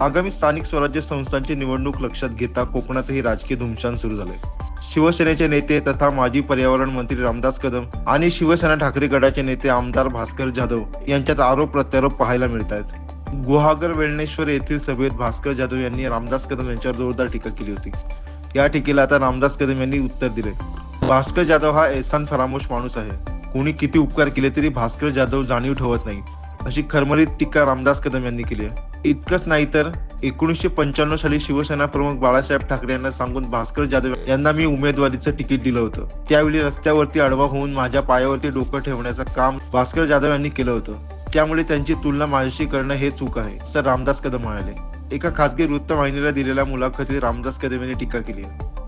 आगामी स्थानिक स्वराज्य संस्थांची निवडणूक लक्षात घेता कोकणातही राजकीय धुमशान सुरू झाले शिवसेनेचे नेते तथा माजी पर्यावरण मंत्री रामदास कदम आणि शिवसेना ठाकरे गटाचे नेते आमदार भास्कर जाधव यांच्यात आरोप प्रत्यारोप पाहायला मिळत आहेत गुहागर वेळणेश्वर येथील सभेत भास्कर जाधव यांनी रामदास कदम यांच्यावर जोरदार टीका केली होती. या टीकेला आता रामदास कदम यांनी उत्तर दिले भास्कर जाधव हा एहसान फरामोश माणूस आहे. कोणी किती उपकार केले तरी भास्कर जाधव जाणीव ठेवत नाही. अशी खरमरीत टीका रामदास कदम यांनी केली आहे. इतकंच नाही तर एकोणीसशे पंच्याण्णव साली शिवसेना प्रमुख बाळासाहेब ठाकरे यांना सांगून भास्कर जाधव यांना मी उमेदवारीचं तिकीट दिलं होतं. त्यावेळी रस्त्यावरती आडवा होऊन माझ्या पायावरती डोकं ठेवण्याचं काम भास्कर जाधव यांनी केलं होतं. त्यामुळे त्यांची तुलना माझ्याशी करणं हे चूक आहे सर रामदास कदम म्हणाले. एका खासगी वृत्तवाहिनीला दिलेल्या मुलाखतीत रामदास कदम यांनी टीका केली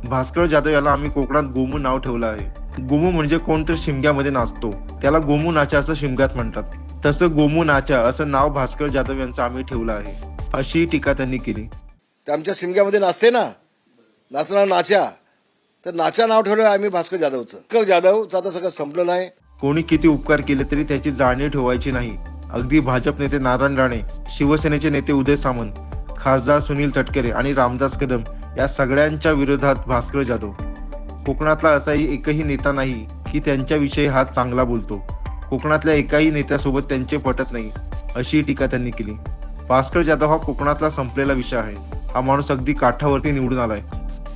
भास्कर जाधव याला आम्ही कोकणात गोमू नाव ठेवलं आहे. गोमू म्हणजे कोणतरी शिमग्यामध्ये नाचतो. त्याला गोमू नाचा असं शिमग्यात म्हणतात. तसं गोमू नाचा असं नाव भास्कर जाधव यांचं आम्ही ठेवलं आहे. अशी टीका त्यांनी केली. ते आमच्या शिमग्यामध्ये नाचते ना? नाचणार नाच्या तर नाच्या नाव ठेवलं आम्ही भास्कर जाधवचं. भास्कर जाधवचं आता सगळं संपलं नाही. कोणी किती उपकार केले तरी त्याची जाणीव ठेवायची नाही. अगदी भाजप नेते नारायण राणे शिवसेनेचे नेते उदय सामंत खासदार सुनील तटकरे आणि रामदास कदम या सगळ्यांच्या विरोधात भास्कर जाधव. कोकणातला असाही एकही नेता नाही की त्यांच्याविषयी हा चांगला बोलतो. कोकणातल्या एकाही नेत्यासोबत त्यांचे पटत नाही अशी टीका त्यांनी केली. भास्कर जाधव हा कोकणातला संपलेला विषय आहे. हा माणूस अगदी काठावरती निवडून आलाय.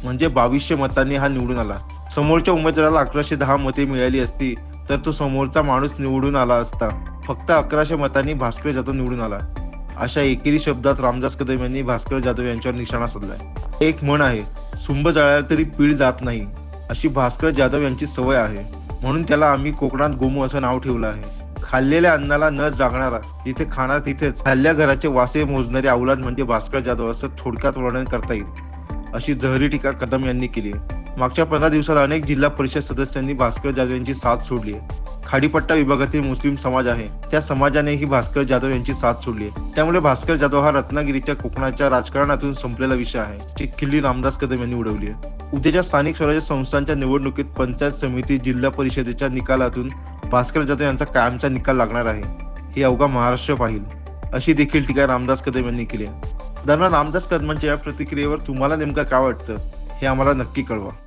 म्हणजे बावीसशे मतांनी हा निवडून आला. समोरच्या उमेदवाराला अकराशे दहा मते मिळाली असती तर तो समोरचा माणूस निवडून आला असता. फक्त अकराशे मतांनी भास्कर जाधव निवडून आला. अशा एकेरी शब्दात रामदास कदम यांनी भास्कर जाधव यांच्यावर निशाणा साधलाय एक म्हण आहे सुंब जळाला तरी पीळ जात नाही अशी भास्कर जाधव यांची सवय आहे. म्हणून त्याला आम्ही कोकणात गोमू असं नाव ठेवलं आहे. खाल्लेल्या अन्नाला न जागणारा जिथे खाणार तिथेच खाल्ल्या घराचे वासे मोजणारे अवलाद म्हणजे भास्कर जाधव असं थोडक्यात वर्णन करता येईल. अशी जहरी टीका कदम यांनी केली मागच्या पंधरा दिवसात अनेक जिल्हा परिषद सदस्यांनी भास्कर जाधव यांची साथ सोडली खाडीपट्टा विभागातील मुस्लिम समाज आहे. त्या समाजानेही भास्कर जाधव यांची साथ सोडली आहे. त्यामुळे भास्कर जाधव हा रत्नागिरीच्या कोकणाच्या राजकारणातून संपलेला विषय आहे. जी खिल्ली रामदास कदम यांनी उडवली आहे. उद्याच्या स्थानिक स्वराज्य संस्थांच्या निवडणुकीत पंचायत समिती जिल्हा परिषदेच्या निकालातून भास्कर जाधव यांचा कायमचा निकाल लागणार आहे. हे अवघा महाराष्ट्र पाहिल. अशी देखील टीका रामदास कदम यांनी केली आहे. दरम्यान रामदास कदमांच्या या प्रतिक्रियेवर तुम्हाला नेमकं काय वाटतं हे आम्हाला नक्की कळवा.